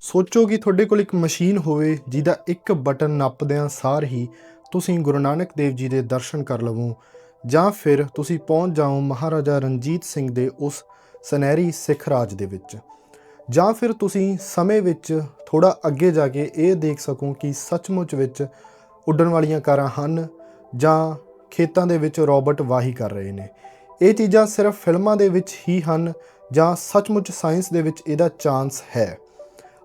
ਸੋਚੋ ਕਿ ਤੁਹਾਡੇ ਕੋਲ ਇੱਕ ਮਸ਼ੀਨ ਹੋਵੇ ਜਿਹਦਾ ਇੱਕ ਬਟਨ ਨੱਪਦਿਆਂ ਸਾਰ ਹੀ ਤੁਸੀਂ ਗੁਰੂ ਨਾਨਕ ਦੇਵ ਜੀ ਦੇ ਦਰਸ਼ਨ ਕਰ ਲਵੋ, ਜਾਂ ਫਿਰ ਤੁਸੀਂ ਪਹੁੰਚ ਜਾਓ ਮਹਾਰਾਜਾ ਰਣਜੀਤ ਸਿੰਘ ਦੇ ਉਸ ਸੁਨਹਿਰੀ ਸਿੱਖ ਰਾਜ ਦੇ ਵਿੱਚ। ਜਾਂ ਫਿਰ ਤੁਸੀਂ ਸਮੇਂ ਵਿੱਚ ਥੋੜਾ ਅੱਗੇ ਜਾ ਕੇ ਇਹ ਦੇਖ ਸਕੋ ਕਿ ਸੱਚਮੁੱਚ ਵਿੱਚ ਉੱਡਣ ਵਾਲੀਆਂ ਕਾਰਾਂ ਹਨ, ਜਾਂ ਖੇਤਾਂ ਦੇ ਵਿੱਚ ਰੋਬਟ ਵਾਹੀ ਕਰ ਰਹੇ ਨੇ। ਇਹ ਚੀਜ਼ਾਂ ਸਿਰਫ ਫਿਲਮਾਂ ਦੇ ਵਿੱਚ ਹੀ ਹਨ, ਜਾਂ ਸੱਚਮੁੱਚ ਸਾਇੰਸ ਦੇ ਵਿੱਚ ਇਹਦਾ ਚਾਂਸ ਹੈ।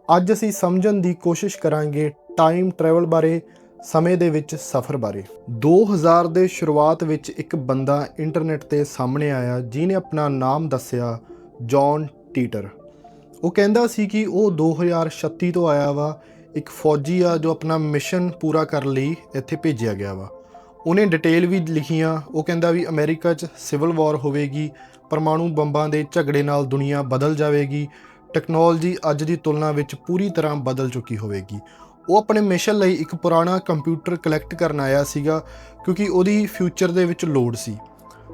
ਅੱਜ ਅਸੀਂ ਸਮਝਣ ਦੀ ਕੋਸ਼ਿਸ਼ ਕਰਾਂਗੇ ਟਾਈਮ ਟਰੈਵਲ ਬਾਰੇ, ਸਮੇਂ ਦੇ ਵਿੱਚ ਸਫ਼ਰ ਬਾਰੇ। 2000 ਦੇ ਸ਼ੁਰੂਆਤ ਵਿੱਚ ਇੱਕ ਬੰਦਾ ਇੰਟਰਨੈਟ ਤੇ ਸਾਹਮਣੇ ਆਇਆ, ਜਿਹਨੇ ਆਪਣਾ ਨਾਮ ਦੱਸਿਆ ਜੌਨ ਟੀਟਰ ਉਹ ਕਹਿੰਦਾ ਸੀ ਕਿ ਉਹ 2036 ਤੋਂ ਆਇਆ ਵਾ, ਇੱਕ ਫੌਜੀ ਆ ਜੋ ਆਪਣਾ ਮਿਸ਼ਨ ਪੂਰਾ ਕਰਨ ਲਈ ਇੱਥੇ ਭੇਜਿਆ ਗਿਆ ਵਾ। ਉਹਨੇ ਡਿਟੇਲ ਵੀ ਲਿਖੀਆਂ, ਉਹ ਕਹਿੰਦਾ ਵੀ ਅਮਰੀਕਾ 'ਚ ਸਿਵਲ ਵਾਰ ਹੋਵੇਗੀ, ਪਰਮਾਣੂ ਬੰਬਾਂ ਦੇ ਝਗੜੇ ਨਾਲ ਦੁਨੀਆ ਬਦਲ ਜਾਵੇਗੀ ਟੈਕਨੋਲੋਜੀ ਅੱਜ ਦੀ ਤੁਲਨਾ ਵਿੱਚ ਪੂਰੀ ਤਰ੍ਹਾਂ ਬਦਲ ਚੁੱਕੀ ਹੋਵੇਗੀ। ਉਹ ਆਪਣੇ ਮਿਸ਼ਨ ਲਈ ਇੱਕ ਪੁਰਾਣਾ ਕੰਪਿਊਟਰ ਕਲੈਕਟ ਕਰਨ ਆਇਆ ਸੀਗਾ, ਕਿਉਂਕਿ ਉਹਦੀ ਫਿਊਚਰ ਦੇ ਵਿੱਚ ਲੋੜ ਸੀ।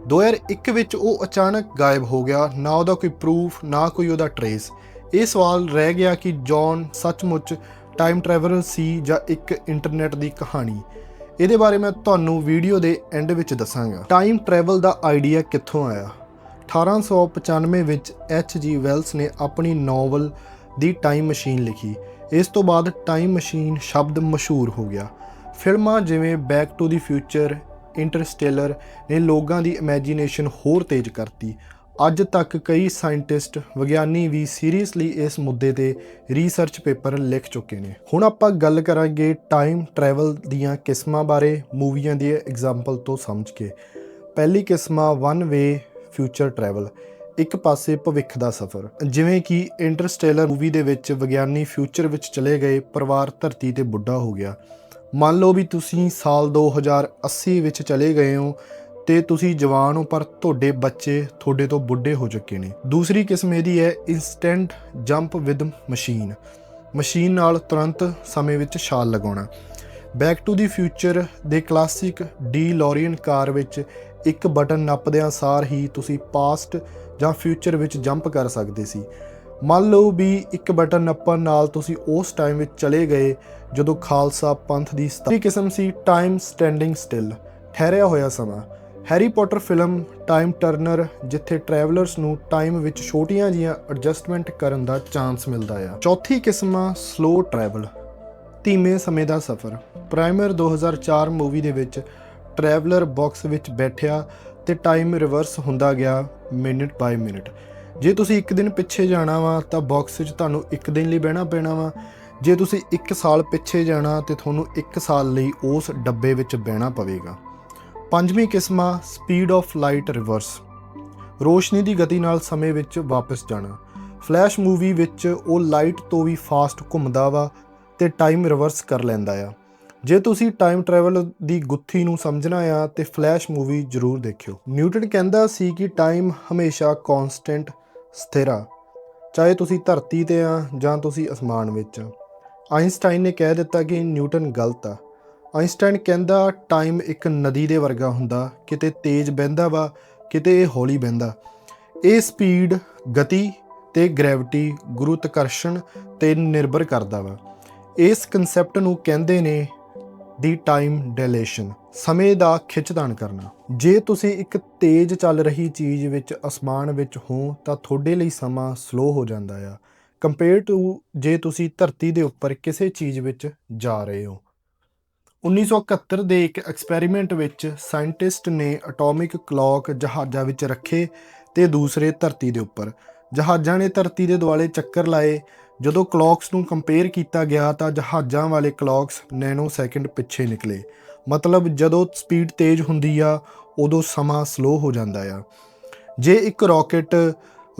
2001 ਵਿੱਚ ਉਹ ਅਚਾਨਕ ਗਾਇਬ ਹੋ ਗਿਆ, ਨਾ ਉਹਦਾ ਕੋਈ ਪ੍ਰੂਫ, ਨਾ ਕੋਈ ਉਹਦਾ ਟਰੇਸ। ਇਹ ਸਵਾਲ ਰਹਿ ਗਿਆ ਕਿ ਜੌਨ ਸੱਚਮੁੱਚ ਟਾਈਮ ਟਰੈਵਲਰ ਸੀ ਜਾਂ ਇੱਕ ਇੰਟਰਨੈਟ ਦੀ ਕਹਾਣੀ? ਇਹਦੇ ਬਾਰੇ ਮੈਂ ਤੁਹਾਨੂੰ ਵੀਡੀਓ ਦੇ ਐਂਡ ਵਿੱਚ ਦੱਸਾਂਗਾ। ਟਾਈਮ ਟਰੈਵਲ ਦਾ ਆਈਡੀਆ ਕਿੱਥੋਂ ਆਇਆ? 1895 ਵਿੱਚ ਐਚ ਜੀ ਵੈਲਸ ਨੇ ਆਪਣੀ ਨੋਵਲ ਦੀ ਟਾਈਮ ਮਸ਼ੀਨ ਲਿਖੀ। ਇਸ ਤੋਂ ਬਾਅਦ ਟਾਈਮ ਮਸ਼ੀਨ ਸ਼ਬਦ ਮਸ਼ਹੂਰ ਹੋ ਗਿਆ। ਫਿਲਮਾਂ ਜਿਵੇਂ back to the future interstellar ਨੇ ਲੋਕਾਂ ਦੀ ਇਮੇਜਿਨੇਸ਼ਨ ਹੋਰ ਤੇਜ਼ ਕਰਤੀ। ਅੱਜ ਤੱਕ ਕਈ ਸਾਇੰਟਿਸਟ ਵਿਗਿਆਨੀ ਵੀ ਸੀਰੀਅਸਲੀ ਇਸ ਮੁੱਦੇ ਤੇ ਰਿਸਰਚ ਪੇਪਰ ਲਿਖ ਚੁੱਕੇ ਨੇ। ਹੁਣ ਆਪਾਂ ਗੱਲ ਕਰਾਂਗੇ ਟਾਈਮ ਟਰੈਵਲ ਦੀਆਂ ਕਿਸਮਾਂ ਬਾਰੇ, ਮੂਵੀਆਂ ਦੀ ਐਗਜ਼ਾਮਪਲ ਤੋਂ ਸਮਝ ਕੇ। ਪਹਿਲੀ ਕਿਸਮਾ ਵਨ ਵੇ ਫਿਊਚਰ ਟਰੈਵਲ, ਇੱਕ ਪਾਸੇ ਭਵਿੱਖ ਦਾ ਸਫ਼ਰ। ਜਿਵੇਂ ਕਿ ਇੰਟਰਸਟੈਲਰ ਮੂਵੀ ਦੇ ਵਿੱਚ ਵਿਗਿਆਨੀ ਫਿਊਚਰ ਵਿੱਚ ਚਲੇ ਗਏ ਪਰਿਵਾਰ ਧਰਤੀ ਤੇ ਬੁੱਢਾ ਹੋ ਗਿਆ। ਮੰਨ ਲਓ ਵੀ ਤੁਸੀਂ ਸਾਲ 2080 ਵਿੱਚ ਚਲੇ ਗਏ ਹੋ ਤੇ ਤੁਸੀਂ ਜਵਾਨ ਹੋ, ਪਰ ਤੁਹਾਡੇ ਬੱਚੇ ਤੁਹਾਡੇ ਤੋਂ ਬੁੱਢੇ ਹੋ ਚੁੱਕੇ ਨੇ। ਦੂਸਰੀ ਕਿਸਮ ਇਹਦੀ ਹੈ instant jump with machine machine ਨਾਲ ਤੁਰੰਤ ਸਮੇਂ ਵਿੱਚ ਛਾਲ ਲਗਾਉਣਾ। ਬੈਕ ਟੂ ਦੀ ਫਿਊਚਰ ਦੇ ਕਲਾਸਿਕ ਡੀ ਲੋਰੀਅਨ ਕਾਰ ਵਿੱਚ ਇੱਕ ਬਟਨ ਨੱਪਦਿਆਂ ਸਾਰ ਹੀ ਤੁਸੀਂ ਪਾਸਟ ਜਾਂ ਫਿਊਚਰ ਵਿੱਚ ਜੰਪ ਕਰ ਸਕਦੇ ਸੀ। ਮੰਨ ਲਓ ਵੀ ਇੱਕ ਬਟਨ ਨੱਪਣ ਨਾਲ ਤੁਸੀਂ ਉਸ ਟਾਈਮ ਵਿੱਚ ਚਲੇ ਗਏ ਜਦੋਂ ਖਾਲਸਾ ਪੰਥ ਦੀ ਸਥਾਪਨਾ ਕਿਸਮ ਸੀ ਟਾਈਮ ਸਟੈਂਡਿੰਗ ਸਟਿਲ ਠਹਿਰਿਆ ਹੋਇਆ ਸਮਾਂ। Harry Potter film time turner ਜਿੱਥੇ ਟਰੈਵਲਰਸ ਨੂੰ ਟਾਈਮ ਵਿੱਚ ਛੋਟੀਆਂ ਜੀਆਂ ਐਡਜਸਟਮੈਂਟ ਕਰਨ ਦਾ ਚਾਂਸ ਮਿਲਦਾ ਆ। ਚੌਥੀ ਕਿਸਮਾ ਸਲੋ ਟਰੈਵਲ ਧੀਮੇ ਸਮੇਂ ਦਾ ਸਫ਼ਰ। ਪ੍ਰਾਈਮਰ 2004 ਮੂਵੀ ਦੇ ਵਿੱਚ ਟਰੈਵਲਰ ਬਾਕਸ ਵਿੱਚ ਬੈਠਿਆ ਤੇ ਟਾਈਮ ਰਿਵਰਸ ਹੁੰਦਾ ਗਿਆ ਮਿੰਟ ਬਾਈ ਮਿੰਟ ਜੇ ਤੁਸੀਂ ਇੱਕ ਦਿਨ ਪਿੱਛੇ ਜਾਣਾ ਵਾ, ਤਾਂ ਬਾਕਸ ਵਿੱਚ ਤੁਹਾਨੂੰ ਇੱਕ ਦਿਨ ਲਈ ਬਹਿਣਾ ਪੈਣਾ ਵਾ। ਜੇ ਤੁਸੀਂ 1 ਸਾਲ ਪਿੱਛੇ ਜਾਣਾ, ਤੇ ਤੁਹਾਨੂੰ 1 ਸਾਲ ਲਈ ਉਸ ਡੱਬੇ ਵਿੱਚ ਬਹਿਣਾ ਪਵੇਗਾ। ਪੰਜਵੀਂ ਕਿਸਮਾ ਸਪੀਡ ਆਫ ਲਾਈਟ ਰਿਵਰਸ ਰੋਸ਼ਨੀ ਦੀ ਗਤੀ ਨਾਲ ਸਮੇਂ ਵਿੱਚ ਵਾਪਸ ਜਾਣਾ। ਫਲੈਸ਼ ਮੂਵੀ ਵਿੱਚ ਉਹ ਲਾਈਟ ਤੋਂ ਵੀ ਫਾਸਟ ਘੁੰਮਦਾ ਵਾ ਤੇ ਟਾਈਮ ਰਿਵਰਸ ਕਰ ਲੈਂਦਾ ਆ। ਜੇ ਤੁਸੀਂ ਟਾਈਮ ਟਰੈਵਲ ਦੀ ਗੁੱਥੀ ਨੂੰ ਸਮਝਣਾ ਆ, ਤੇ ਫਲੈਸ਼ ਮੂਵੀ ਜ਼ਰੂਰ ਦੇਖਿਓ। ਨਿਊਟਨ ਕਹਿੰਦਾ ਸੀ ਕਿ ਟਾਈਮ ਹਮੇਸ਼ਾ ਕਨਸਟੈਂਟ ਸਥਿਰ ਆ। ਚਾਹੇ ਤੁਸੀਂ ਧਰਤੀ ਤੇ ਆ ਜਾਂ ਤੁਸੀਂ ਅਸਮਾਨ ਵਿੱਚ ਆ। ਆਇਨਸਟਾਈਨ ਨੇ ਕਹਿ ਦਿੱਤਾ ਕਿ ਨਿਊਟਨ ਗਲਤ ਆ। ਆਇਨਸਟਾਈਨ ਕਹਿੰਦਾ ਟਾਈਮ ਇੱਕ ਨਦੀ ਦੇ ਵਰਗਾ ਹੁੰਦਾ, ਕਿਤੇ ਤੇਜ਼ ਵਹਿੰਦਾ ਵਾ, ਕਿਤੇ ਇਹ ਹੌਲੀ ਵਹਿੰਦਾ ਇਹ ਸਪੀਡ ਗਤੀ ਤੇ ਗ੍ਰੈਵਿਟੀ ਗੁਰੂਤਕਰਸ਼ਣ ਤੇ ਨਿਰਭਰ ਕਰਦਾ ਵਾ। ਇਸ ਕਨਸੈਪਟ ਨੂੰ ਕਹਿੰਦੇ ਨੇ ਦੀ ਟਾਈਮ ਡਿਲੇਸ਼ਨ, ਸਮੇਂ ਦਾ ਖਿੱਚਦਾਨ ਕਰਨਾ। ਜੇ ਤੁਸੀਂ ਇੱਕ ਤੇਜ਼ ਚੱਲ ਰਹੀ ਚੀਜ਼ ਵਿੱਚ ਅਸਮਾਨ ਵਿੱਚ ਹੋ, ਤਾਂ ਤੁਹਾਡੇ ਲਈ ਸਮਾਂ ਸਲੋ ਹੋ ਜਾਂਦਾ ਆ। ਕੰਪੇਅਰ ਟੂ ਜੇ ਤੁਸੀਂ ਧਰਤੀ ਦੇ ਉੱਪਰ ਕਿਸੇ ਚੀਜ਼ ਵਿੱਚ ਜਾ ਰਹੇ ਹੋ। 1971 ਦੇ ਇੱਕ ਐਕਸਪੈਰੀਮੈਂਟ ਵਿੱਚ ਸਾਇੰਟਿਸਟ ਨੇ ਐਟੋਮਿਕ ਕਲੌਕ ਜਹਾਜ਼ਾਂ ਵਿੱਚ ਰੱਖੇ ਤੇ ਦੂਸਰੇ ਧਰਤੀ ਦੇ ਉੱਪਰ। ਜਹਾਜ਼ਾਂ ਨੇ ਧਰਤੀ ਦੇ ਦੁਆਲੇ ਚੱਕਰ ਲਾਏ ਜਦੋਂ ਕਲੌਕਸ ਨੂੰ ਕੰਪੇਅਰ ਕੀਤਾ ਗਿਆ ਤਾਂ ਜਹਾਜ਼ਾਂ ਵਾਲੇ ਕਲੌਕਸ ਨੈਨੋ ਸੈਕਿੰਡ ਪਿੱਛੇ ਨਿਕਲੇ। ਮਤਲਬ ਜਦੋਂ ਸਪੀਡ ਤੇਜ਼ ਹੁੰਦੀ ਆ, ਉਦੋਂ ਸਮਾਂ ਸਲੋ ਹੋ ਜਾਂਦਾ ਆ। ਜੇ ਇੱਕ ਰਾਕਟ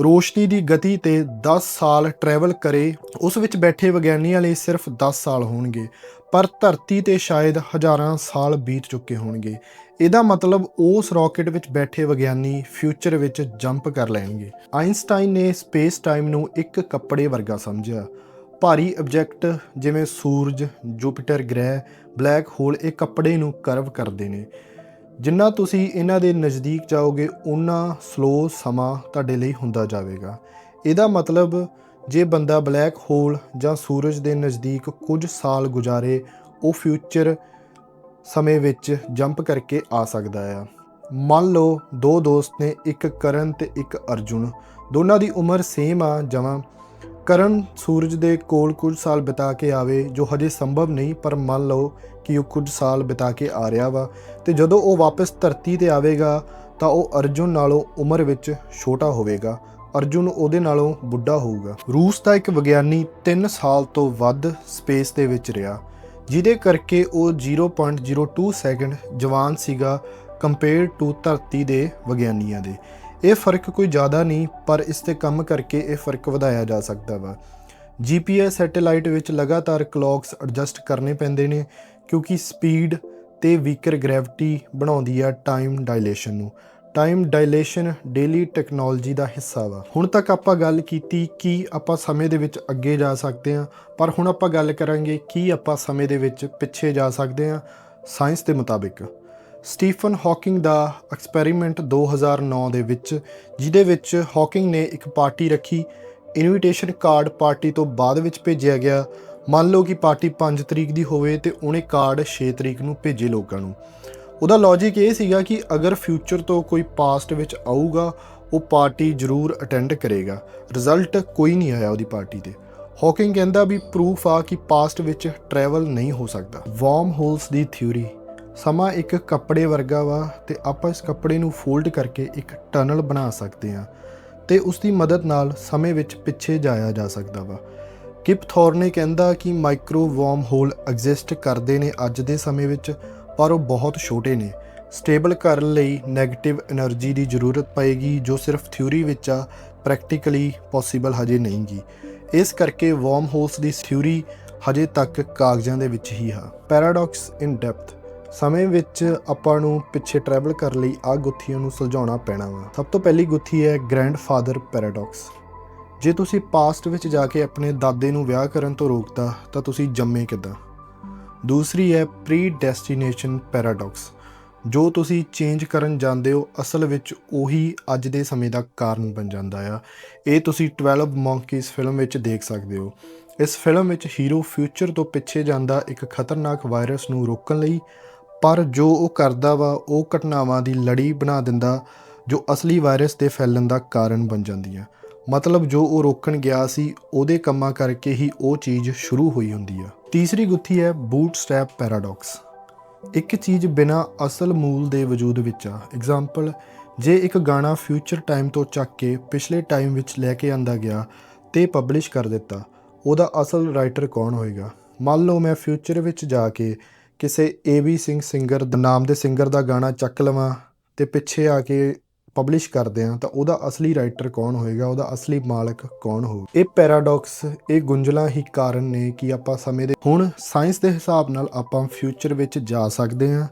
ਰੋਸ਼ਨੀ ਦੀ ਗਤੀ ਤੇ 10 ਸਾਲ ਟਰੈਵਲ ਕਰੇ, ਉਸ ਵਿੱਚ ਬੈਠੇ ਵਿਗਿਆਨੀਆਂ ਲਈ ਸਿਰਫ 10 ਸਾਲ ਹੋਣਗੇ, ਪਰ ਧਰਤੀ ਤੇ ਸ਼ਾਇਦ ਹਜ਼ਾਰਾਂ ਸਾਲ ਬੀਤ ਚੁੱਕੇ ਹੋਣਗੇ। ਇਹਦਾ ਮਤਲਬ ਉਸ ਰਾਕਟ ਵਿੱਚ ਬੈਠੇ ਵਿਗਿਆਨੀ ਫਿਊਚਰ ਵਿੱਚ ਜੰਪ ਕਰ ਲੈਣਗੇ। ਆਇਨਸਟਾਈਨ ਨੇ ਸਪੇਸ ਟਾਈਮ ਨੂੰ ਇੱਕ ਕੱਪੜੇ ਵਰਗਾ ਸਮਝਿਆ। ਭਾਰੀ ਆਬਜੈਕਟ ਜਿਵੇਂ ਸੂਰਜ, ਜੁਪੀਟਰ ਗ੍ਰਹਿ ਬਲੈਕ ਹੋਲ ਇਹ ਕੱਪੜੇ ਨੂੰ ਕਰਵ ਕਰਦੇ ਨੇ। ਜਿੰਨਾ ਤੁਸੀਂ ਇਹਨਾਂ ਦੇ ਨਜ਼ਦੀਕ ਜਾਓਗੇ ਉਨਾ ਸਲੋ ਸਮਾਂ ਤੁਹਾਡੇ ਲਈ ਹੁੰਦਾ ਜਾਵੇਗਾ। ਇਹਦਾ ਮਤਲਬ ਜੇ ਬੰਦਾ ਬਲੈਕ ਹੋਲ ਜਾਂ ਸੂਰਜ ਦੇ ਨਜ਼ਦੀਕ ਕੁਝ ਸਾਲ ਗੁਜ਼ਾਰੇ, ਉਹ ਫਿਊਚਰ ਸਮੇਂ ਵਿੱਚ ਜੰਪ ਕਰਕੇ ਆ ਸਕਦਾ ਆ। ਮੰਨ ਲਓ ਦੋ ਦੋਸਤ ਨੇ ਇੱਕ ਕਰਨ ਤੇ ਇੱਕ ਅਰਜੁਨ। ਦੋਨਾਂ ਦੀ ਉਮਰ ਸੇਮ ਆ, ਜਮਾਂ ਕਰਨ ਸੂਰਜ ਦੇ ਕੋਲ ਕੁਝ ਸਾਲ ਬਿਤਾ ਕੇ ਆਵੇ, ਜੋ ਹਜੇ ਸੰਭਵ ਨਹੀਂ, ਪਰ ਮੰਨ ਲਓ ਕਿ ਉਹ ਕੁਝ ਸਾਲ ਬਿਤਾ ਕੇ ਆ ਰਿਹਾ ਵਾ। ਤੇ ਜਦੋਂ ਉਹ ਵਾਪਸ ਧਰਤੀ ਤੇ ਆਵੇਗਾ, ਤਾਂ ਉਹ ਅਰਜੁਨ ਨਾਲੋਂ ਉਮਰ ਵਿੱਚ ਛੋਟਾ ਹੋਵੇਗਾ। ਅਰਜੁਨ ਉਹਦੇ ਨਾਲੋਂ ਬੁੱਢਾ ਹੋਊਗਾ। ਰੂਸ ਦਾ ਇੱਕ ਵਿਗਿਆਨੀ 3 ਸਾਲ ਤੋਂ ਵੱਧ ਸਪੇਸ ਦੇ ਵਿੱਚ ਰਿਹਾ। ਜਿਹਦੇ ਕਰਕੇ ਉਹ 0.02 ਸੈਕਿੰਡ ਜਵਾਨ ਸੀਗਾ ਕੰਪੇਅਰ ਟੂ ਧਰਤੀ ਦੇ ਵਿਗਿਆਨੀਆਂ ਦੇ। ਇਹ ਫ਼ਰਕ ਕੋਈ ਜ਼ਿਆਦਾ ਨਹੀਂ, ਪਰ ਇਸ ਤੇ ਕੰਮ ਕਰਕੇ ਇਹ ਫ਼ਰਕ ਵਧਾਇਆ ਜਾ ਸਕਦਾ ਵਾ। GPS ਸੈਟੇਲਾਈਟ ਵਿੱਚ ਲਗਾਤਾਰ ਕਲੌਕਸ ਐਡਜਸਟ ਕਰਨੇ ਪੈਂਦੇ ਨੇ, ਕਿਉਂਕਿ ਸਪੀਡ ਤੇ ਵੀਕਰ ਗ੍ਰੈਵਿਟੀ ਬਣਾਉਂਦੀ ਆ ਟਾਈਮ ਡਾਇਲੇਸ਼ਨ ਨੂੰ। ਟਾਈਮ ਡਾਇਲੇਸ਼ਨ ਡੇਲੀ ਟੈਕਨੋਲੋਜੀ ਦਾ ਹਿੱਸਾ ਵਾ। ਹੁਣ ਤੱਕ ਆਪਾਂ ਗੱਲ ਕੀਤੀ ਕਿ ਆਪਾਂ ਸਮੇਂ ਦੇ ਵਿੱਚ ਅੱਗੇ ਜਾ ਸਕਦੇ ਹਾਂ, ਪਰ ਹੁਣ ਆਪਾਂ ਗੱਲ ਕਰਾਂਗੇ ਕਿ ਆਪਾਂ ਸਮੇਂ ਦੇ ਵਿੱਚ ਪਿੱਛੇ ਜਾ ਸਕਦੇ ਹਾਂ ਸਾਇੰਸ ਦੇ ਮੁਤਾਬਿਕ। ਸਟੀਫਨ ਹਾਕਿੰਗ ਦਾ ਐਕਸਪੈਰੀਮੈਂਟ 2009 ਦੇ ਵਿੱਚ, ਜਿਹਦੇ ਵਿੱਚ ਹਾਕਿੰਗ ਨੇ ਇੱਕ ਪਾਰਟੀ ਰੱਖੀ। ਇਨਵੀਟੇਸ਼ਨ ਕਾਰਡ ਪਾਰਟੀ ਤੋਂ ਬਾਅਦ ਵਿੱਚ ਭੇਜਿਆ ਗਿਆ। ਮੰਨ ਲਓ ਕਿ ਪਾਰਟੀ 5 ਤਰੀਕ ਦੀ ਹੋਵੇ ਤੇ ਉਹਨੇ ਕਾਰਡ 6 ਤਰੀਕ ਨੂੰ ਭੇਜੇ ਲੋਕਾਂ ਨੂੰ। ਉਹਦਾ ਲੌਜੀਕ ਇਹ ਸੀਗਾ ਕਿ ਅਗਰ ਫਿਊਚਰ ਤੋਂ ਕੋਈ ਪਾਸਟ ਵਿੱਚ ਆਊਗਾ, ਉਹ ਪਾਰਟੀ ਜ਼ਰੂਰ ਅਟੈਂਡ ਕਰੇਗਾ। ਰਿਜ਼ਲਟ ਕੋਈ ਨਹੀਂ ਆਇਆ ਉਹਦੀ ਪਾਰਟੀ ਤੇ। ਹਾਕਿੰਗ ਕਹਿੰਦਾ ਵੀ ਪ੍ਰੂਫ ਆ ਕਿ ਪਾਸਟ ਵਿੱਚ ਟਰੈਵਲ ਨਹੀਂ ਹੋ ਸਕਦਾ। ਵਾਰਮ ਹੋਲਸ ਦੀ ਥਿਊਰੀ ਸਮਾਂ ਇੱਕ ਕੱਪੜੇ ਵਰਗਾ ਵਾ ਤੇ ਆਪਾਂ ਇਸ ਕੱਪੜੇ ਨੂੰ ਫੋਲਡ ਕਰਕੇ ਇੱਕ ਟਨਲ ਬਣਾ ਸਕਦੇ ਹਾਂ ਤੇ ਉਸ ਦੀ ਮਦਦ ਨਾਲ ਸਮੇਂ ਵਿੱਚ ਪਿੱਛੇ ਜਾਇਆ ਜਾ ਸਕਦਾ ਵਾ। ਕਿਪ ਥੋਰਨੇ ਕਹਿੰਦਾ ਕਿ ਮਾਈਕਰੋ ਵਾਰਮ ਹੋਲ ਐਗਜ਼ਿਸਟ ਕਰਦੇ ਨੇ ਅੱਜ ਦੇ ਸਮੇਂ ਵਿੱਚ। ਪਰ ਉਹ ਬਹੁਤ ਛੋਟੇ ਨੇ। ਸਟੇਬਲ ਕਰਨ ਲਈ ਨੈਗੇਟਿਵ એનર્ਜੀ ਦੀ ਜ਼ਰੂਰਤ ਪਏਗੀ, ਜੋ ਸਿਰਫ ਥਿਊਰੀ ਵਿੱਚ ਆ ਪ੍ਰੈਕਟੀਕਲੀ ਪੋਸੀਬਲ ਹਜੇ ਨਹੀਂ ਨਹੀਂਗੀ ਇਸ ਕਰਕੇ ਵਾਰਮ ਹੋਲਸ ਦੀ ਥਿਊਰੀ ਹਜੇ ਤੱਕ ਕਾਗਜ਼ਾਂ ਦੇ ਵਿੱਚ ਹੀ ਹੈ ਪੈਰਾਡੌਕਸ ਇਨ ਡੈਪਥ ਸਮੇਂ ਵਿੱਚ ਆਪਾਂ ਨੂੰ ਪਿੱਛੇ ਟਰੈਵਲ ਕਰਨ ਲਈ ਆ ਗੁੱਥੀਆਂ ਨੂੰ ਸੁਲਝਾਉਣਾ ਪੈਣਾ ਵਾ। ਸਭ ਤੋਂ ਪਹਿਲੀ ਗੁੱਥੀ ਹੈ ਗ੍ਰੈਂਡਫਾਦਰ ਪੈਰਾਡੌਕਸ ਜੇ ਤੁਸੀਂ ਪਾਸਟ ਵਿੱਚ ਜਾ ਕੇ ਆਪਣੇ ਦਾਦੇ ਨੂੰ ਵਿਆਹ ਕਰਨ ਤੋਂ ਰੋਕਦਾ ਤਾਂ ਤੁਸੀਂ ਜੰਮੇ ਕਿਦਾਂ? ਦੂਸਰੀ ਹੈ ਪ੍ਰੀ ਡੈਸਟੀਨੇਸ਼ਨ ਪੈਰਾਡਾਕਸ ਜੋ ਤੁਸੀਂ ਚੇਂਜ ਕਰਨ ਜਾਂਦੇ ਹੋ, ਅਸਲ ਵਿੱਚ ਉਹੀ ਅੱਜ ਦੇ ਸਮੇਂ ਦਾ ਕਾਰਨ ਬਣ ਜਾਂਦਾ ਆ। ਇਹ ਤੁਸੀਂ 12 ਮੌਂਕੀਜ਼ ਫਿਲਮ ਵਿੱਚ ਦੇਖ ਸਕਦੇ ਹੋ। ਇਸ ਫਿਲਮ ਵਿੱਚ ਹੀਰੋ ਫਿਊਚਰ ਤੋਂ ਪਿੱਛੇ ਜਾਂਦਾ ਇੱਕ ਖਤਰਨਾਕ ਵਾਇਰਸ ਨੂੰ ਰੋਕਣ ਲਈ, ਪਰ ਜੋ ਉਹ ਕਰਦਾ ਵਾ, ਉਹ ਘਟਨਾਵਾਂ ਦੀ ਲੜੀ ਬਣਾ ਦਿੰਦਾ, ਜੋ ਅਸਲੀ ਵਾਇਰਸ ਦੇ ਫੈਲਣ ਦਾ ਕਾਰਨ ਬਣ ਜਾਂਦੀਆਂ। ਮਤਲਬ ਜੋ ਉਹ ਰੋਕਣ ਗਿਆ ਸੀ, ਉਹਦੇ ਕੰਮਾਂ ਕਰਕੇ ਹੀ ਉਹ ਚੀਜ਼ ਸ਼ੁਰੂ ਹੋਈ ਹੁੰਦੀ ਆ। ਤੀਸਰੀ ਗੁੱਥੀ ਹੈ ਬੂਟਸਟ੍ਰੈਪ ਪੈਰਾਡਾਕਸ ਇੱਕ ਚੀਜ਼ ਬਿਨਾ ਅਸਲ ਮੂਲ ਦੇ ਵਜੂਦ ਵਿੱਚ ਆ। ਐਗਜ਼ਾਮਪਲ ਜੇ ਇੱਕ ਗਾਣਾ ਫਿਊਚਰ ਟਾਈਮ ਤੋਂ ਚੱਕ ਕੇ ਪਿਛਲੇ ਟਾਈਮ ਵਿੱਚ ਲੈ ਕੇ ਆਂਦਾ ਗਿਆ ਤੇ ਪਬਲਿਸ਼ ਕਰ ਦਿੱਤਾ, ਉਹਦਾ ਅਸਲ ਰਾਈਟਰ ਕੌਣ ਹੋਏਗਾ? ਮੰਨ ਲਓ ਮੈਂ ਫਿਊਚਰ ਵਿੱਚ ਜਾ ਕੇ ਕਿਸੇ ਏਬੀ ਸਿੰਘ ਸਿੰਗਰ ਨਾਮ ਦੇ ਸਿੰਗਰ ਦਾ ਗਾਣਾ ਚੱਕ ਲਵਾਂ ਤੇ ਪਿੱਛੇ ਆ ਕੇ ਪਬਲਿਸ਼ ਕਰਦੇ ਆ ਤਾਂ ਉਹਦਾ ਅਸਲੀ ਰਾਈਟਰ ਕੌਣ ਹੋਏਗਾ, ਉਹਦਾ ਅਸਲੀ ਮਾਲਕ ਕੌਣ ਹੋਊ? ਇਹ ਪੈਰਾਡਾਕਸ ਇਹ ਗੁੰਝਲਾਂ ਹੀ ਕਾਰਨ ਨੇ ਕਿ ਆਪਾਂ ਸਮੇਂ ਦੇ, ਹੁਣ ਸਾਇੰਸ ਦੇ ਹਿਸਾਬ ਨਾਲ ਆਪਾਂ ਫਿਊਚਰ ਵਿੱਚ ਜਾ ਸਕਦੇ ਹਾਂ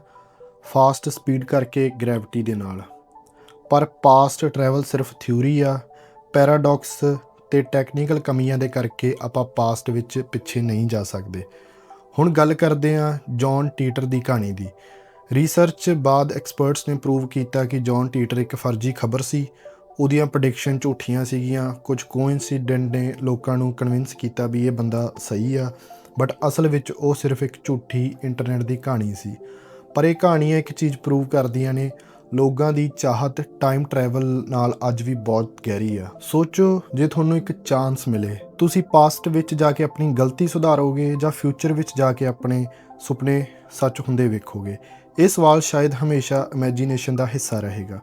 ਫਾਸਟ ਸਪੀਡ ਕਰਕੇ ਗ੍ਰੈਵਿਟੀ ਦੇ ਨਾਲ। ਪਰ ਪਾਸਟ ਟਰੈਵਲ ਸਿਰਫ ਥਿਊਰੀ ਆ ਪੈਰਾਡਾਕਸ ਤੇ ਟੈਕਨੀਕਲ ਕਮੀਆਂ ਦੇ ਕਰਕੇ ਆਪਾਂ ਪਾਸਟ ਵਿੱਚ ਪਿੱਛੇ ਨਹੀਂ ਜਾ ਸਕਦੇ। ਹੁਣ ਗੱਲ ਕਰਦੇ ਹਾਂ ਜੌਨ ਟੀਟਰ ਦੀ ਕਹਾਣੀ ਦੀ। ਰਿਸਰਚ ਬਾਅਦ ਐਕਸਪਰਟਸ ਨੇ ਪ੍ਰੂਵ ਕੀਤਾ ਕਿ ਜੌਨ ਟੀਟਰ ਇੱਕ ਫਰਜ਼ੀ ਖਬਰ ਸੀ। ਉਹਦੀਆਂ ਪ੍ਰੈਡਿਕਸ਼ਨ ਝੂਠੀਆਂ ਸੀਗੀਆਂ। ਕੁਝ ਕੋਇਨਸੀਡੈਂਟ ਨੇ ਲੋਕਾਂ ਨੂੰ ਕਨਵਿੰਸ ਕੀਤਾ ਵੀ ਇਹ ਬੰਦਾ ਸਹੀ ਆ। ਬਟ ਅਸਲ ਵਿੱਚ ਉਹ ਸਿਰਫ ਇੱਕ ਝੂਠੀ ਇੰਟਰਨੈਟ ਦੀ ਕਹਾਣੀ ਸੀ। ਪਰ ਇਹ ਕਹਾਣੀਆਂ ਇੱਕ ਚੀਜ਼ ਪ੍ਰੂਵ ਕਰਦੀਆਂ ਨੇ। ਲੋਕਾਂ ਦੀ ਚਾਹਤ ਟਾਈਮ ਟਰੈਵਲ ਨਾਲ ਅੱਜ ਵੀ ਬਹੁਤ ਗਹਿਰੀ ਆ। ਸੋਚੋ, ਜੇ ਤੁਹਾਨੂੰ ਇੱਕ ਚਾਂਸ ਮਿਲੇ, ਤੁਸੀਂ ਪਾਸਟ ਵਿੱਚ ਜਾ ਕੇ ਆਪਣੀ ਗਲਤੀ ਸੁਧਾਰੋਗੇ ਜਾਂ ਫਿਊਚਰ ਵਿੱਚ ਜਾ ਕੇ ਆਪਣੇ ਸੁਪਨੇ ਸੱਚ ਹੁੰਦੇ ਵੇਖੋਗੇ। ਇਹ ਸਵਾਲ ਸ਼ਾਇਦ ਹਮੇਸ਼ਾ ਇਮੇਜਿਨੇਸ਼ਨ ਦਾ ਹਿੱਸਾ ਰਹੇਗਾ।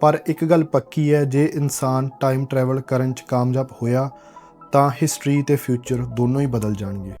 ਪਰ ਇੱਕ ਗੱਲ ਪੱਕੀ ਹੈ, ਜੇ ਇਨਸਾਨ ਟਾਈਮ ਟਰੈਵਲ ਕਰਨ 'ਚ ਕਾਮਯਾਬ ਹੋਇਆ, ਤਾਂ ਹਿਸਟਰੀ ਤੇ ਫਿਊਚਰ ਦੋਨੋਂ ਹੀ ਬਦਲ ਜਾਣਗੇ।